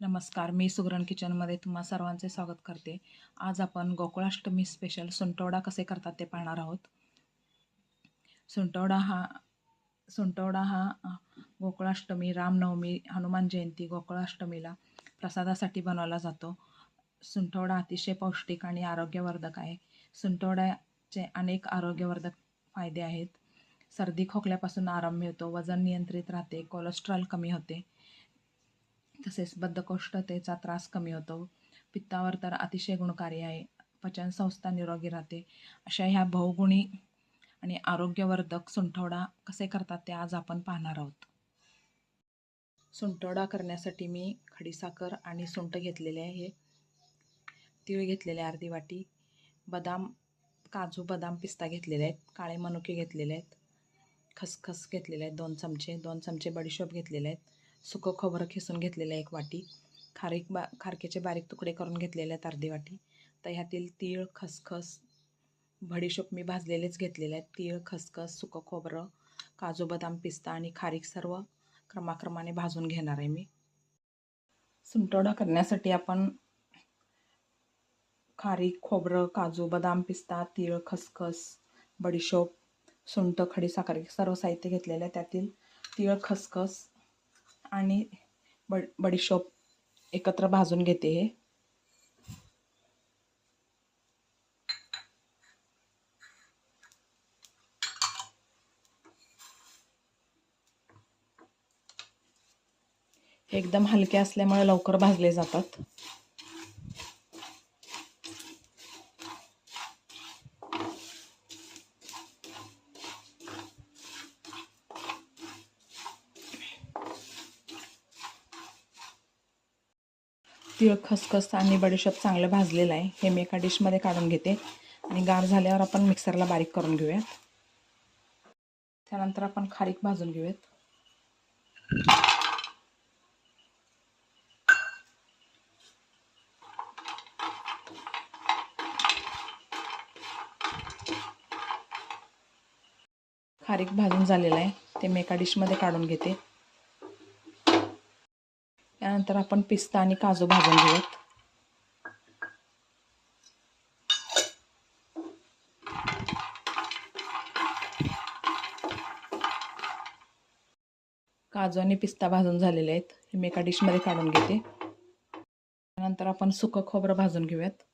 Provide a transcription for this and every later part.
नमस्कार मी सुगरण किचनमध्ये तुम्हा सर्वांचे स्वागत करते. आज आपण गोकुळाष्टमी स्पेशल सुंटवडा कसे करतात ते पाहणार आहोत. सुंटवडा हा सुंटवडा हा गोकुळाष्टमी रामनवमी हनुमान जयंती गोकुळाष्टमीला प्रसादासाठी बनवला जातो. सुंटवडा अतिशय पौष्टिक आणि आरोग्यवर्धक आहे. सुंटवड्याचे अनेक आरोग्यवर्धक फायदे आहेत. सर्दी खोकल्यापासून आराम मिळतो वजन नियंत्रित राहते कोलेस्ट्रॉल कमी होते. तसेच बद्धकोष्ठतेचा त्रास कमी होतो. पित्तावर तर अतिशय गुणकारी आहे. पचनसंस्था निरोगी राहते. अशा ह्या बहुगुणी आणि आरोग्यवर्धक सुंठवडा कसे करतात ते आज आपण पाहणार आहोत. सुंठवडा करण्यासाठी मी खडीसाखर आणि सुंठ घेतलेले आहे. तीळ घेतलेले अर्धी वाटी. बदाम काजू बदाम पिस्ता घेतलेले आहेत. काळे मनुके घेतलेले आहेत. खसखस घेतलेले आहेत दोन चमचे. दोन चमचे बडीशोप घेतलेले आहेत. सुकं खोबरं खिसून घेतलेलं आहे एक वाटी खारीक बा खारकेचे बारीक तुकडे करून घेतलेले आहेत अर्धी वाटी. तर ह्यातील तीळ खसखस बडीशोप मी भाजलेलेच घेतलेले आहेत. तीळ खसखस सुकं खोबरं काजू बदाम पिस्ता आणि खारीक सर्व क्रमाक्रमाने भाजून घेणार आहे मी. सुंटवडा करण्यासाठी आपण खारीक खोबरं काजू बदाम पिस्ता तीळ खसखस बडीशोप सुंठ खडीसाखर सर्व साहित्य घेतलेलं आहे. त्यातील तीळ खसखस आणि बड बडीशोप एकत्र भाजून घेते हे. हे एकदम हलके असल्यामुळे लवकर भाजले जातात. तीळ खसखस आणि बडीशेप चांगलं भाजलेलं आहे. हे मी एका डिशमध्ये काढून घेते. आणि गार झाल्यावर आपण मिक्सरला बारीक करून घेऊयात. त्यानंतर आपण खारीक भाजून घेऊयात. खारीक भाजून झालेलं आहे. ते मी एका डिशमध्ये काढून घेते. त्यानंतर आपण पिस्ता आणि काजू भाजून घेऊयात. काजू आणि पिस्ता भाजून झालेले आहेत. हे मी एका डिशमध्ये काढून घेते. त्यानंतर आपण सुकं खोबरं भाजून घेऊयात.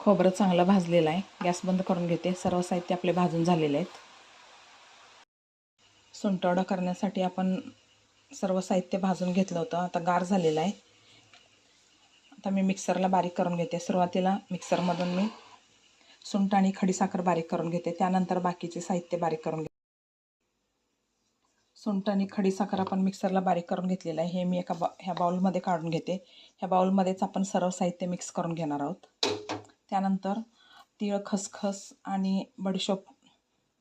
खोबरं चांगलं भाजलेलं आहे. गॅस बंद करून घेते. सर्व साहित्य आपले भाजून झालेले आहेत. सुंटवडा करण्यासाठी आपण सर्व साहित्य भाजून घेतलं होतं. आता गार झालेलं आहे. आता मी मिक्सरला बारीक करून घेते. सुरुवातीला मिक्सरमधून मी सुंठ आणि खडीसाखर बारीक करून घेते. त्यानंतर बाकीचे साहित्य बारीक करून घेते. सुंठ आणि खडीसाखर आपण मिक्सरला बारीक करून घेतलेलं आहे. हे मी एका बा ह्या बाउलमध्ये काढून घेते. ह्या बाउलमध्येच आपण सर्व साहित्य मिक्स करून घेणार आहोत. त्यानंतर तीळ खसखस आणि बडीशोप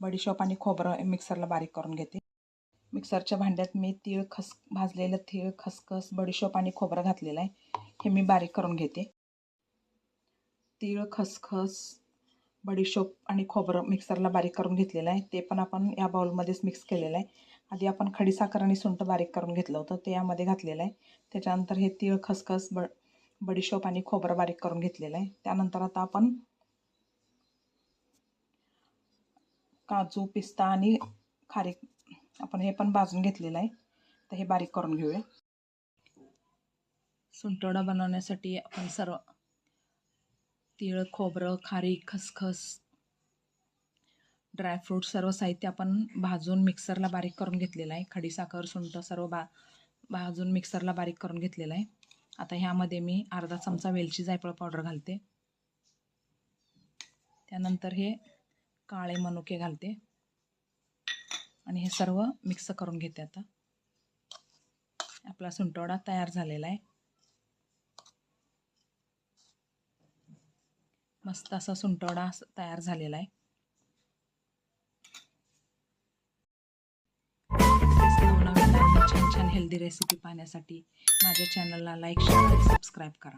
बडीशोप आणि खोबरं मिक्सरला बारीक करून घेते. मिक्सरच्या भांड्यात मी तीळ खस भाजलेलं तीळ खसखस बडीशोप आणि खोबरं घातलेलं आहे. हे मी बारीक करून घेते. तीळ खसखस बडीशोप आणि खोबरं मिक्सरला बारीक करून घेतलेलं आहे. ते पण आपण या बाउलमध्येच मिक्स केलेलं आहे. आधी आपण खडीसाखर आणि सुंठ बारीक करून घेतलं होतं. ते यामध्ये घातलेलं आहे. त्याच्यानंतर हे तीळ खसखस ब बडीशोप आणि खोबरं बारीक करून घेतलेलं आहे. त्यानंतर आता आपण काजू पिस्ता आणि खारीक आपण हे पण भाजून घेतलेलं आहे. तर हे बारीक करून घेऊया. सुंटवडा बनवण्यासाठी आपण सर्व तिळ खोबरं खारीक खसखस ड्रायफ्रूट सर्व साहित्य आपण भाजून मिक्सरला बारीक करून घेतलेलं आहे. खडीसाखर सुंट सर्व बा भाजून मिक्सरला बारीक करून घेतलेलं आहे. आता ह्यामध्ये मी अर्धा चमचा वेलची जायफळ पावडर घालते. त्यानंतर हे काळे मनुके घालते. आणि हे सर्व मिक्स करून घेते आता. आपला सुंटवडा तयार झालेला आहे. मस्त असा सुंटवडा तयार झालेला आहे. हेल्दी रेसिपी पाहण्यासाठी माझ्या चॅनलला लाईक शेअर आणि सबस्क्राईब करा.